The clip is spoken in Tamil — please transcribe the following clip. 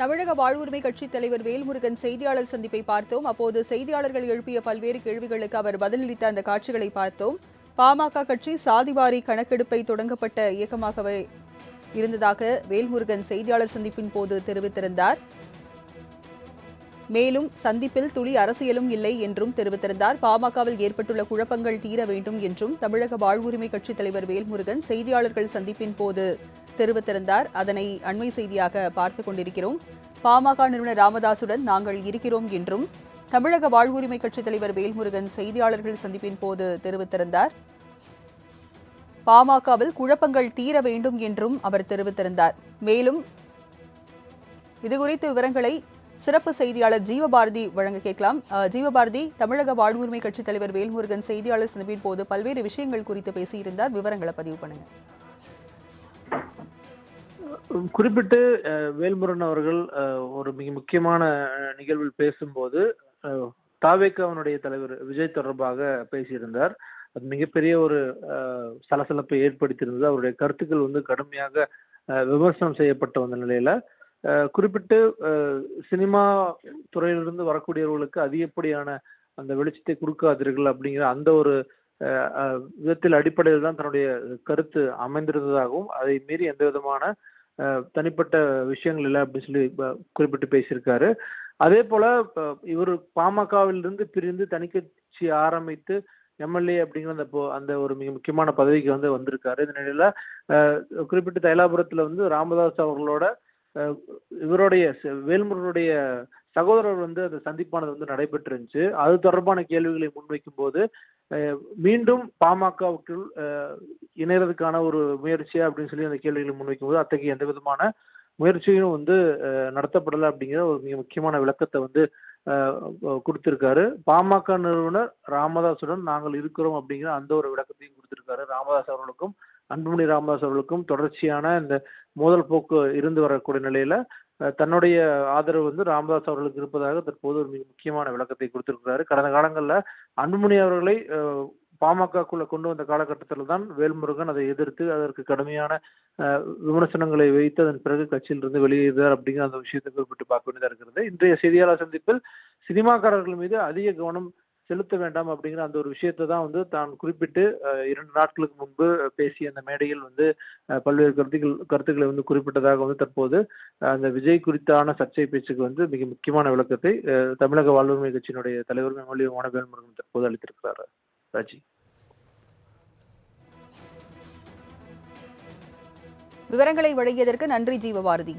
தமிழக வாழ்வுரிமை கட்சித் தலைவர் வேல்முருகன் செய்தியாளர் சந்திப்பை பார்த்தோம். அப்போது செய்தியாளர்கள் எழுப்பிய பல்வேறு கேள்விகளுக்கு அவர் பதிலளித்த அந்த காட்சிகளை பார்த்தோம். பாமக கட்சி சாதிவாரி கணக்கெடுப்பை தொடங்கப்பட்ட இயக்கமாகவே இருந்ததாக வேல்முருகன் செய்தியாளர் சந்திப்பின் போது தெரிவித்திருந்தார். மேலும் சந்திப்பில் துளி அரசியலும் இல்லை என்றும் தெரிவித்திருந்தார். பாமகவில் ஏற்பட்டுள்ள குழப்பங்கள் தீர வேண்டும் என்றும் தமிழக வாழ்வுரிமை கட்சித் தலைவர் வேல்முருகன் செய்தியாளர்கள் சந்திப்பின் போது தெரிவித்திருந்தார். அதனை அண்மை செய்தியாக பார்த்துக் கொண்டிருக்கிறோம். பாமக நிறுவனர் ராமதாசுடன் நாங்கள் இருக்கிறோம் என்றும் தமிழக வாழ்வுரிமை கட்சித் தலைவர் வேல்முருகன் செய்தியாளர்கள் சந்திப்பின் போது தெரிவித்திருந்தார். பாமகவில் குழப்பங்கள் தீர வேண்டும் என்றும் அவர் தெரிவித்திருந்தார். மேலும் இதுகுறித்த விவரங்களை சிறப்பு செய்தியாளர் ஜீவபாரதி வழங்க கேட்கலாம். ஜீவபாரதி தமிழக வாழ்வுரிமை கட்சித் தலைவர் வேல்முருகன் செய்தியாளர் சந்திப்பின் போது பல்வேறு விஷயங்கள் குறித்து பேசியிருந்தார். விவரங்களை பதிவு பண்ணுங்க. குறிப்பிட்டு வேல்முருகன் அவர்கள் ஒரு மிக முக்கியமான நிகழ்வில் பேசும்போது அஹ், தாவேக்காவினுடைய தலைவர் விஜய் தொடர்பாக பேசியிருந்தார். அது மிகப்பெரிய ஒரு சலசலப்பை ஏற்படுத்தியிருந்தது. அவருடைய கருத்துக்கள் வந்து கடுமையாக விமர்சனம் செய்யப்பட்ட வந்த நிலையில குறிப்பிட்டு சினிமா துறையிலிருந்து வரக்கூடியவர்களுக்கு அதிகப்படியான அந்த வெளிச்சத்தை கொடுக்காதீர்கள் அப்படிங்கிற அந்த ஒரு விதத்தில் அடிப்படையில் தான் தன்னுடைய கருத்து அமைந்திருந்ததாகவும் அதை மீறி எந்த விதமான தனிப்பட்ட விஷயங்கள் இல்லை அப்படின்னு சொல்லி குறிப்பிட்டு பேசியிருக்காரு. அதே போல இவர் பாமகவிலிருந்து பிரிந்து தனிக்கட்சி ஆரம்பித்து எம்எல்ஏ அப்படிங்கிற அந்த அந்த ஒரு மிக முக்கியமான பதவிக்கு வந்து வந்திருக்காரு. இந்த நிலையில் குறிப்பிட்டு தைலாபுரத்தில் வந்து ராமதாஸ் அவர்களோட இவருடைய ச- வேல்முருகனுடைய சகோதரர் வந்து அந்த சந்திப்பானது வந்து நடைபெற்று இருந்துச்சு அது தொடர்பான கேள்விகளை முன்வைக்கும் போது மீண்டும் பாமகவுக்குள் இணையறதுக்கான ஒரு முயற்சியா அப்படின்னு சொல்லி அந்த கேள்விகளை முன்வைக்கும் போது அத்தகைய எந்த விதமான முயற்சியும் வந்து நடத்தப்படலை அப்படிங்கிற ஒரு மிக முக்கியமான விளக்கத்தை வந்து கொடுத்திருக்காரு. பாமக நிறுவனர் ராமதாசுடன் நாங்கள் இருக்கிறோம் அப்படிங்கிற அந்த ஒரு விளக்கத்தையும் கொடுத்திருக்காரு. ராமதாஸ் அவர்களுக்கும் அன்புமணி ராமதாஸ் அவர்களுக்கும் தொடர்ச்சியான இந்த மோதல் போக்கு இருந்து வரக்கூடிய நிலையில தன்னுடைய ஆதரவு வந்து ராமதாஸ் அவர்களுக்கு இருப்பதாக தற்போது ஒரு மிக முக்கியமான விளக்கத்தை கொடுத்திருக்கிறாரு. கடந்த காலங்களில் அன்புமணி அவர்களை அஹ், பாமகக்குள்ள கொண்டு வந்த காலகட்டத்தில் தான் வேல்முருகன் அதை எதிர்த்து அதற்கு கடுமையான விமர்சனங்களை வைத்து அதன் பிறகு கட்சியிலிருந்து வெளியேறுகிறார் அப்படிங்கிற அந்த விஷயத்தை குறிப்பிட்டு பார்க்க வேண்டியதாக இருக்கிறது. இன்றைய செய்தியாளர் சந்திப்பில் சினிமாக்காரர்கள் மீது அதிக கவனம் செலுத்த வேண்டாம் அப்படிங்கிற அந்த ஒரு விஷயத்தை தான் வந்து தான் குறிப்பிட்டு இரண்டு நாட்களுக்கு முன்பு பேசிய அந்த மேடையில் வந்து பல்வேறு கருத்துக்கள் கருத்துக்களை வந்து குறிப்பிட்டதாக வந்து தற்போது அந்த விஜய் குறித்தான சர்ச்சை பேச்சுக்கு வந்து மிக முக்கியமான விளக்கத்தை தமிழக வாழ்வுரிமை கட்சியினுடைய தலைவர் எம்எல்ஏ வேல்முருகன் தற்போது அளித்திருக்கிறார். ராஜி. விவரங்களை வழங்கியதற்கு நன்றி ஜீவபாரதி